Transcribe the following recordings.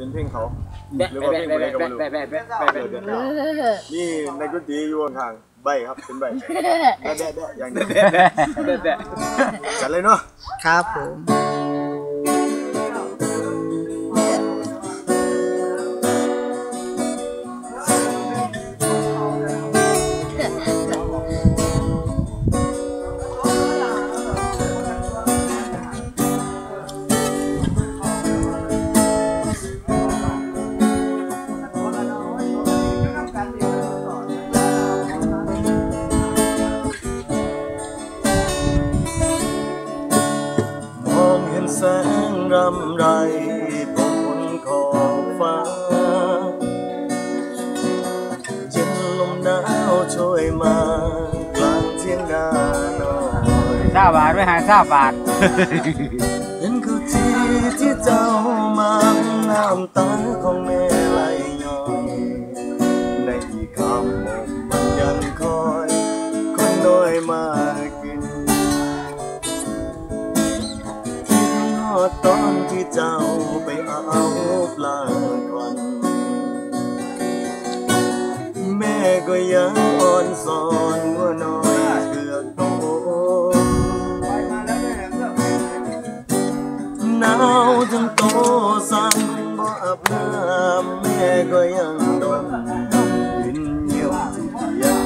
เป็นเพลงเขาแบะหรือแบะว่าเพลงแบะอะไรก็แบะไม่รู้แบะแบะแบะแบะเดี๋ยวเดี๋ยวนี่ในดนตรีอยู่ข้างๆใบครับเป็นใบแดะแดะแดะอย่างนี้แบะแบะแบะจัดเลยเนาะครับผมม นแสงรำไรบนขอบฟ้า เย็นลมหนาวช่วยมากลางเที่ยงนาหน่อยซาบาทไว้หาซาบาทเห็นคือที่ที่เจ้ามาน้ำตาของแม่ไหลย้อย ในอีกคำบอกมันยังคอย คนน้อยมากิน ดฮอดตอนที่เจ้าไปเอาปลาควันแม่ก็ยังอ่อนสอนว่าน้อยเกือกโตหนาวจนโตสั่นบ่อาบน้ำแม่ก็ยังดมกินเยี่ยวที่ยง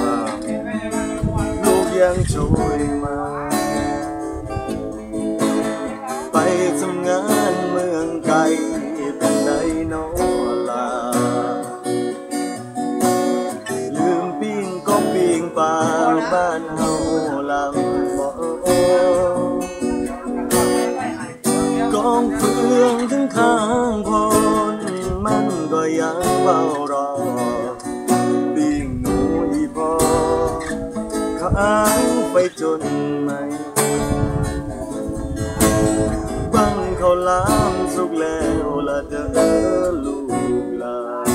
ลูกยังช่วยมา ทำงานเมืองไกลเป็นไดโนลา ลืมปิ้งก็ปิ้งปลาบ้านเฮาลำบ่กองเฟืองถึงข้างคนมันก็ยังเฝ้ารอปิ้งหนูอีพอข้างไปจนไหม ลามสุกแล้วละเด้อลูกหลาน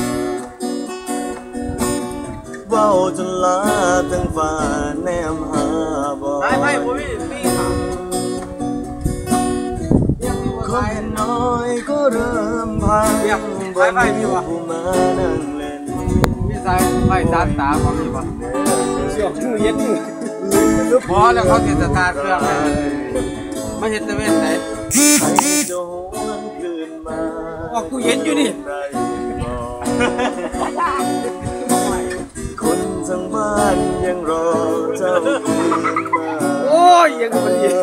เว้าจนลาทั้งฟ้าแนมหาบ่ไปไปผมมีมีขาคนน้อยก็เริ่มพังบนผู้มานั่งเล่นมีสายไฟสานตาของมีป่ะเชือกชูเย็นพอแล้วเขาติดสตาร์ทเครื่องเลย มาเห็นตะเวนไหนให้โดนคืนมาออกตู้เย็นอยู่นี่ได้บอกคนทั้งบ้านยังรอเจ้าคืนมาโอ้ยยังก็มันเย็น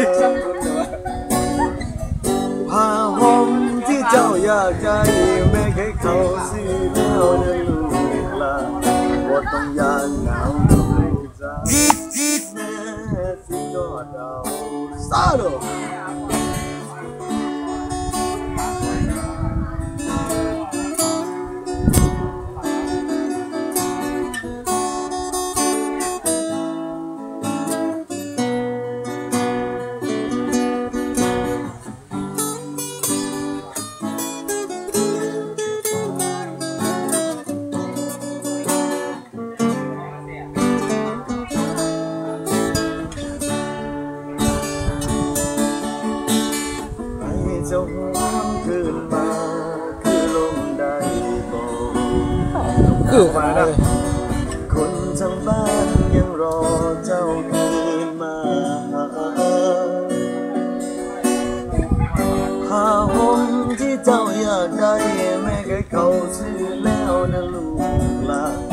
ผ้าห่มที่เจ้าอยากใจไม่เคยเข้าสิแล้วนะลูกหลานบ่ต้องยานหนาวลูกจ้าแม่สิกอดเอาซาโด เจ้าหวนคืนมาคือลมได้บอกคือมาเลยคนทั้งบ้านยังรอเจ้าคืนมาผ้าห่มที่เจ้าอยากได้แม่เคยเขาซื้อแล้วนะลูกหลาน